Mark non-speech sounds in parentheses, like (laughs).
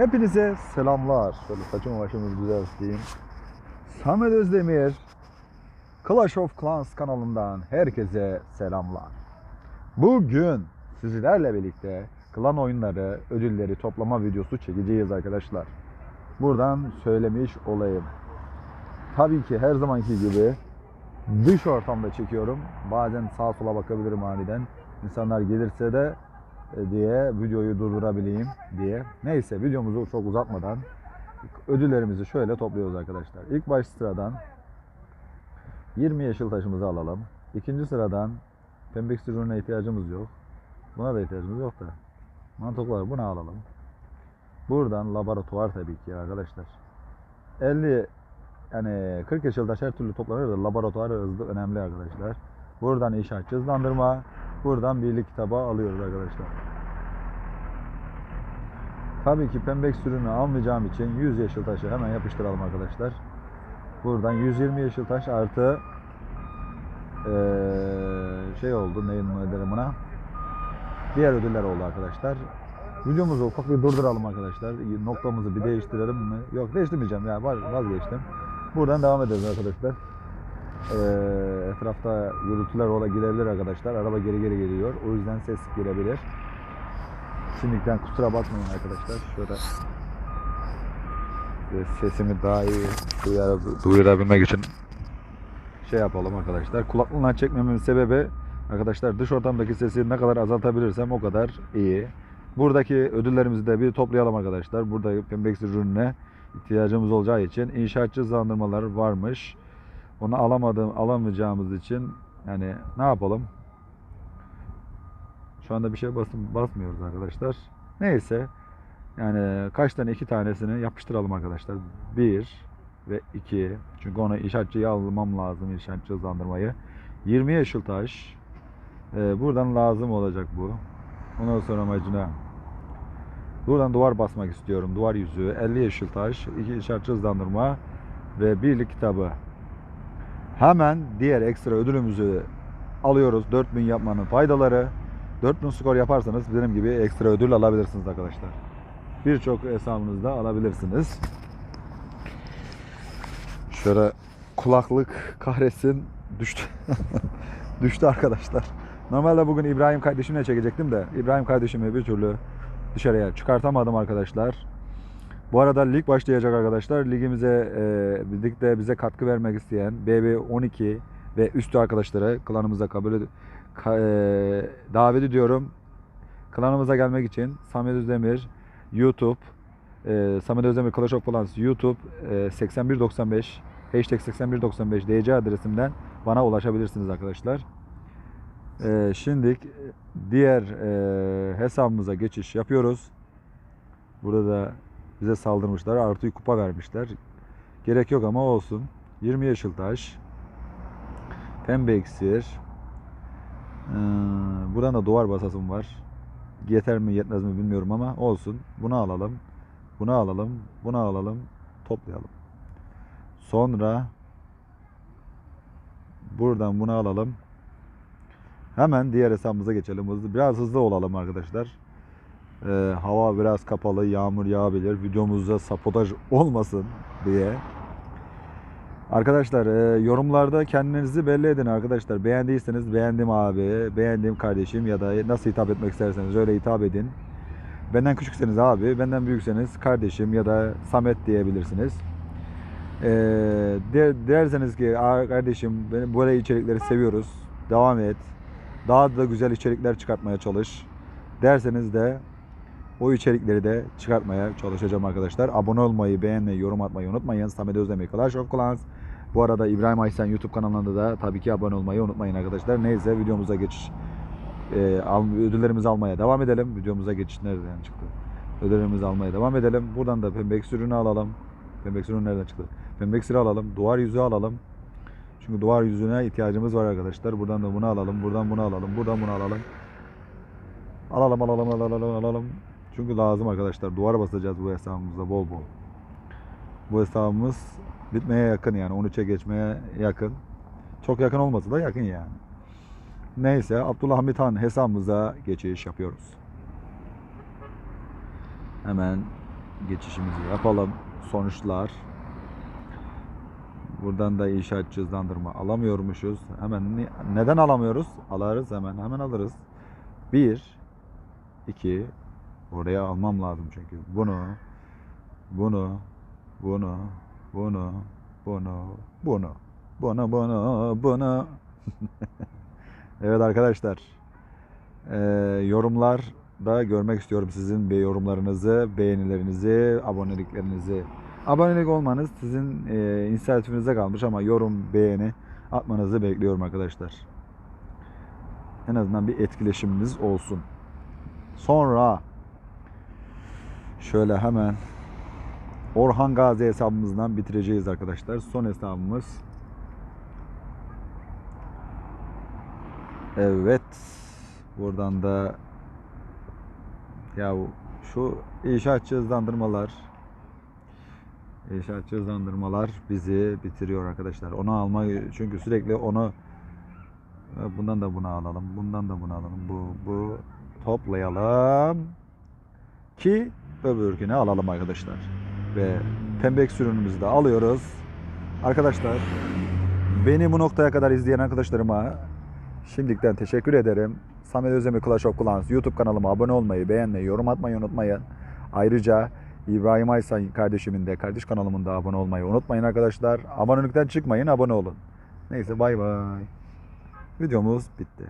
Hepinize selamlar. Şöyle saçımı başımı düzelteyim. Samet Özdemir Clash of Clans kanalından herkese selamlar. Bugün sizlerle birlikte klan oyunları ödülleri toplama videosu çekeceğiz arkadaşlar. Buradan söylemiş olayım. Tabii ki her zamanki gibi dış ortamda çekiyorum. Bazen sağa sola bakabilirim aniden. İnsanlar gelirse de diye videoyu durdurabileyim diye. Neyse videomuzu çok uzatmadan ödüllerimizi şöyle topluyoruz arkadaşlar. İlk baş sıradan 20 yeşil taşımızı alalım. İkinci sıradan pembek ürüne ihtiyacımız yok. Buna da ihtiyacımız yok da. Mantıklar bunu alalım. Buradan laboratuvar tabii ki arkadaşlar. 50 yani 40 yeşil taş her türlü toplanır da laboratuvar hızlı önemli arkadaşlar. Buradan inşaatçı hızlandırma, buradan birlik kitabı alıyoruz arkadaşlar. Tabii ki pembek sürünü almayacağım için 100 yeşil taşı hemen yapıştıralım arkadaşlar. Buradan 120 yeşil taş artı eee, şey oldu neyin ne derim buna diğer ödüller oldu arkadaşlar. Videomuzu ufak bir durduralım arkadaşlar. Noktamızı bir değiştirelim mi? Yok değiştirmeyeceğim ya vaz- vazgeçtim. Buradan devam ederiz arkadaşlar. Eee, etrafta gürültüler ola girebilir arkadaşlar. Araba geri geri geliyor. O yüzden ses girebilir. Şimdiden kusura bakmayın arkadaşlar. Şöyle sesimi daha iyi duyara- duyurabilmek için şey yapalım arkadaşlar. Kulaklığından çekmememin sebebi arkadaşlar dış ortamdaki sesi ne kadar azaltabilirsem o kadar iyi. Buradaki ödüllerimizi de bir toplayalım arkadaşlar. Burada pembeksi ürününe ihtiyacımız olacağı için inşaatçı hızlandırmalar varmış. Onu alamadığım, alamayacağımız için yani ne yapalım? Şu anda bir şey basım, basmıyoruz arkadaşlar. Neyse. Yani kaç tane iki tanesini yapıştıralım arkadaşlar. Bir ve iki. Çünkü onu inşaatçıya almam lazım inşaatçı hızlandırmayı. 20 yeşil taş. Ee, buradan lazım olacak bu. Ondan sonra amacına buradan duvar basmak istiyorum. Duvar yüzüğü, 50 yeşil taş, 2 inşaatçı hızlandırma ve birlik kitabı. Hemen diğer ekstra ödülümüzü alıyoruz. 4000 yapmanın faydaları. 4000 skor yaparsanız benim gibi ekstra ödül alabilirsiniz arkadaşlar. Birçok hesabınızda alabilirsiniz. Şöyle kulaklık kahretsin düştü. (laughs) düştü arkadaşlar. Normalde bugün İbrahim kardeşimle çekecektim de İbrahim kardeşimi bir türlü dışarıya çıkartamadım arkadaşlar. Bu arada lig başlayacak arkadaşlar. Ligimize e, ligde bize katkı vermek isteyen BB12 ve üstü arkadaşları klanımıza kabul ka- e, davet ediyorum. Klanımıza gelmek için Samet Özdemir YouTube e, Samet Özdemir Clash of Clans YouTube e, 8195 hashtag 8195 DC adresimden bana ulaşabilirsiniz arkadaşlar. E, şimdi diğer e, hesabımıza geçiş yapıyoruz. Burada da bize saldırmışlar. Artı kupa vermişler. Gerek yok ama olsun. 20 yeşil taş. Pembe iksir. Ee, buradan da duvar basasım var. Yeter mi yetmez mi bilmiyorum ama olsun. Bunu alalım. Bunu alalım. Bunu alalım. Toplayalım. Sonra buradan bunu alalım. Hemen diğer hesabımıza geçelim. Hızlı, biraz hızlı olalım arkadaşlar. Ee, hava biraz kapalı, yağmur yağabilir. Videomuzda sabotaj olmasın diye. Arkadaşlar e, yorumlarda kendinizi belli edin arkadaşlar. Beğendiyseniz beğendim abi, beğendim kardeşim ya da nasıl hitap etmek isterseniz öyle hitap edin. Benden küçükseniz abi, benden büyükseniz kardeşim ya da Samet diyebilirsiniz. Ee, der, derseniz ki "Aa, kardeşim böyle içerikleri seviyoruz. Devam et. Daha da güzel içerikler çıkartmaya çalış. Derseniz de o içerikleri de çıkartmaya çalışacağım arkadaşlar. Abone olmayı, beğenmeyi, yorum atmayı unutmayın. Samet Özdemir Clash of Clans. Bu arada İbrahim Aysen YouTube kanalında da tabii ki abone olmayı unutmayın arkadaşlar. Neyse videomuza geçiş. Ee, al, ödüllerimizi almaya devam edelim. Videomuza geçiş nereden çıktı? Ödüllerimizi almaya devam edelim. Buradan da pembe ürünü alalım. Pembe ürünü nereden çıktı? Pembe alalım. Duvar yüzüğü alalım. Çünkü duvar yüzüğüne ihtiyacımız var arkadaşlar. Buradan da bunu alalım. Buradan bunu alalım. Buradan bunu alalım. Alalım alalım alalım alalım. Çünkü lazım arkadaşlar. Duvar basacağız bu hesabımızda bol bol. Bu hesabımız bitmeye yakın yani 13'e geçmeye yakın. Çok yakın olmasa da yakın yani. Neyse Abdülhamit Han hesabımıza geçiş yapıyoruz. Hemen geçişimizi yapalım. Sonuçlar. Buradan da inşaat cüzdanlarma alamıyormuşuz. Hemen neden alamıyoruz? Alırız hemen. Hemen alırız. Bir, iki, oraya almam lazım çünkü. Bunu, bunu, bunu, bunu, bunu, bunu, bunu, bunu, bunu. (laughs) evet arkadaşlar. Ee, yorumlar da görmek istiyorum sizin be- yorumlarınızı, beğenilerinizi, aboneliklerinizi. Abonelik olmanız sizin e, inisiyatifinize kalmış ama yorum, beğeni atmanızı bekliyorum arkadaşlar. En azından bir etkileşimimiz olsun. Sonra şöyle hemen Orhan Gazi hesabımızdan bitireceğiz arkadaşlar. Son hesabımız. Evet. Buradan da ya şu inşaatçı hızlandırmalar inşaatçı hızlandırmalar bizi bitiriyor arkadaşlar. Onu alma çünkü sürekli onu bundan da bunu alalım. Bundan da bunu alalım. Bu bu toplayalım ki öbürkünü alalım arkadaşlar. Ve pembek sürünümüzü de alıyoruz. Arkadaşlar beni bu noktaya kadar izleyen arkadaşlarıma şimdiden teşekkür ederim. Samet Özdemir Clash of Clans YouTube kanalıma abone olmayı, beğenmeyi, yorum atmayı unutmayın. Ayrıca İbrahim Aysan kardeşimin de kardeş kanalımın da abone olmayı unutmayın arkadaşlar. Abonelikten çıkmayın, abone olun. Neyse bay bay. Videomuz bitti.